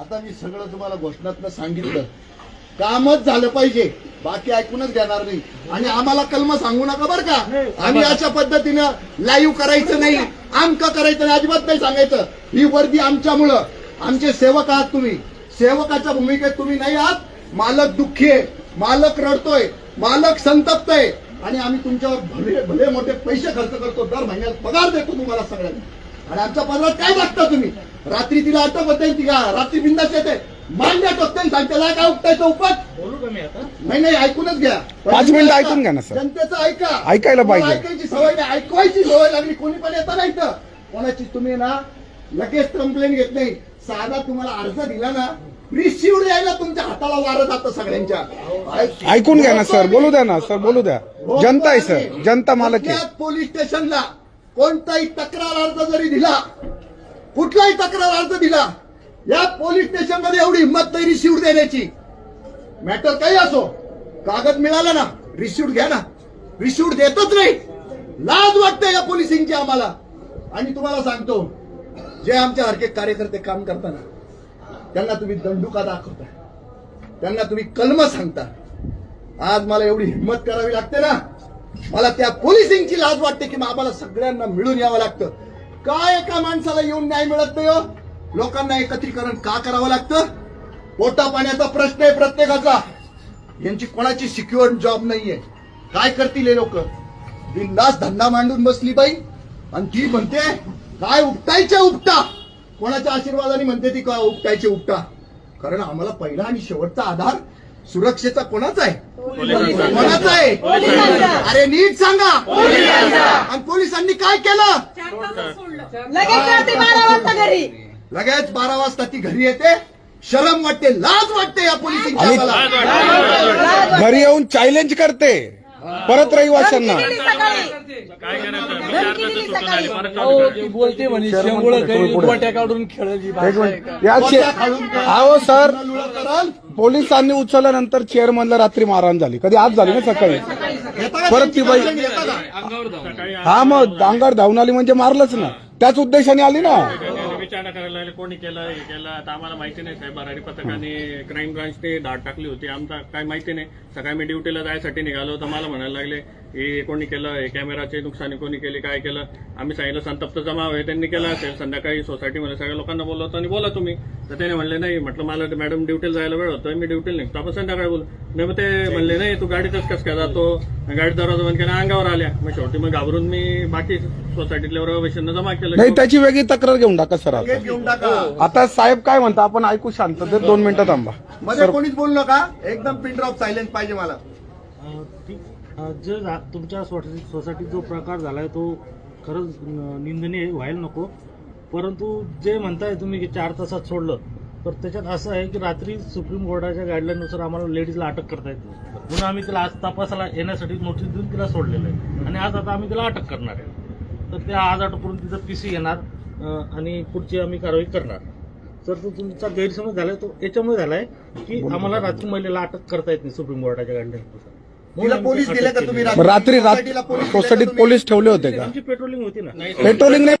आता मी सगळं तुम्हाला घोषणातनं सांगितलं. कामच झालं पाहिजे. बाकी ऐकूनच घेणार नाही. आणि आम्हाला कलम सांगू नका बरं का? आम्ही अशा पद्धतीनं लाईव्ह करायचं नाही. आमक करायचं नाही अजिबात नाही सांगायचं. ही वर्दी आमच्यामुळं. आमचे सेवक आहात तुम्ही. सेवकाच्या भूमिकेत तुम्ही नाही आहात. मालक दुःखी आहे. मालक रडतोय. मालक संतप्त आहे आणि आम्ही तुमच्यावर भले भले मोठे पैसे खर्च करतो. दर महिन्यात पगार देतो तुम्हाला सगळ्यांना. आणि आमच्या पगारात काय बघता तुम्ही? रात्री तिला अटक होते ती का रात्री बिंदास येते. मान्य टोकते सांगते "ला काय उपटायचं उपट बोलू का मी आता? नाही नाही ऐकूनच घ्या. पाच मिनिटं ऐकून घ्या ना, सर. जनतेचं ऐका. ऐकायला पाहिजे. ऐकायची सवय नाही. ऐकवायची सवय लागली कोणी पण येतं नाही इथं. कोणाची तुम्ही ना लगेच कंप्लेंट घेत नाही. साधा तुम्हाला अर्ज दिला ना रिसिव्ह यायला तुमच्या हाताला वारं जातं सगळ्यांच्या. ऐक- ऐकून घ्या ना सर. बोलू द्या ना सर. बोलू द्या. जनता आहे सर. जनता मालक आहे. पोलीस स्टेशनला कोणताही तक्रार अर्ज जरी दिला कुठलाही तक्रार अर्ज दिला या पोलीस स्टेशनमध्ये एवढी हिंमत नाही रिसिव्ह देण्याची. मॅटर काही असो कागद मिळाला ना रिसिव्ह घ्या ना. रिसिव्ह देतच नाही. लाज वाटते या पोलिसिंगची आम्हाला. आणि तुम्हाला सांगतो जे आमच्यासारखे कार्यकर्ते काम करताना त्यांना तुम्ही दंडुका दाखवता त्यांना तुम्ही कलम सांगता आज मला एवढी हिंमत करावी लागते ना. मला त्या पोलिसिंगची लाज वाटते की आम्हाला सगळ्यांना मिळून यावं लागतं. काय एका माणसाला येऊन न्याय मिळत नाही हो? लोकांना एकत्रीकरण का करावं लागतं? पोटा पाण्याचा प्रश्न आहे प्रत्येकाचा. यांची कोणाची सिक्युअर जॉब नाहीये. काय करतील हे लोक? बिंदास धंदा मांडून बसली बाई. आणि ती म्हणते काय उपटायचे उपटा? कोणाच्या आशीर्वादाने म्हणते ती का उपटायचे उपटा? कारण आम्हाला पहिला आणि शेवटचा आधार सुरक्षेचा कोणाचा आहे? कोणाचा आहे? अरे नीट सांगा. आणि पोलिसांनी काय केलं? लगेच बारा वाजता घरी. लगेच बारा वाजता ती घरी येते. शरम वाटते लाज वाटते या आम्हाला. घरी येऊन चॅलेंज करते. परत रहिवाशांना. धमकी दिली सकाळी. काय करायचं मी धमकी चार दिली सुटून आली सकाळी. परत अहो चालू ती बोलते म्हणे शेंगुळ काही गोट्या काढून खेळायची भाषा आहे का? या कोणत्या चे- खालून काय? अहो सर? पोलिसांनी उचलल्यानंतर चेअरमनला रात्री मारहाण झाली. कधी आज झाली ना सकाळी? परत ती बाई- हा मग अंगावर धावून आली म्हणजे मारलंच ना. त्याच उद्देशाने आली ना. विचारणा करायला लागले कोणी केलं हे केलं आता आम्हाला माहिती नाही साहेब भरारी पथकाने क्राईम ब्रांचने धाड टाकली होती आमचा काय माहिती नाही. सकाळी मी ड्युटीला जायसाठी निघालो तर मला म्हणायला लागले हे कोणी केलं हे कॅमेराचे नुकसानी कोणी केली काय केलं आम्ही सांगितलं संतप्त जमा आहे त्यांनी केलं असेल संध्याकाळी सोसायटीमध्ये सगळ्या लोकांना बोलवतो आणि बोला तुम्ही. तर त्याने म्हणले नाही म्हटलं मला मॅडम ड्युटीला जायला वेळ होतोय मी ड्युटीला निघतो. आपण संध्याकाळी बोलू. नाही मग ते म्हणले नाही तू गाडीतच कस काय जातो? गाडी दरवाजा बंद केला अंगावर आल्या. मग शेवटी मग घाबरून मी बाकी सोसायटीतल्या रहिवाशांना जमा केलं. नाही त्याची वेगळी तक्रार घेऊन टाका सर आता. घेऊन टाका. आता साहेब काय म्हणता आपण ऐकू शांत दोन मिनिटं थांबा. मध्ये कोणीच बोलू नका. एकदम पिन ड्रॉप सायलेंट पाहिजे मला. जे रा- तुमच्या सोसायटी सोसायटीत जो प्रकार झालाय तो खरंच निंदनीय व्हायला नको. परंतु जे म्हणताय तुम्ही की चार तासात सोडलं तर त्याच्यात असं आहे की रात्री सुप्रीम कोर्टाच्या गाईडलाईननुसार आम्हाला लेडीजला अटक करता येत. नाही म्हणून आम्ही तिला आज तपासाला येण्यासाठी नोटीस देऊन तिला सोडलेलं आहे. आणि आज आता आम्ही तिला अटक करणार आहे. तर त्या आज अटक करून तिचं पीसी येणार आणि पुढची आम्ही कारवाई करणार. तर तो तुमचा गैरसमज झालाय तो याच्यामुळे झालाय की आम्हाला रात्री महिलेला अटक करता येत नाही सुप्रीम कोर्टाच्या गाईडलाईननुसार तिला आम्ही पोलीस अटक दिले का केली. तुम्ही मग रात्री सोसायटीला रात पोलीस दिले का सोसायटीत? पोलीस ठेवले होते का आमची पेट्रोलिंग होती ना पेट्रोलिंग नाही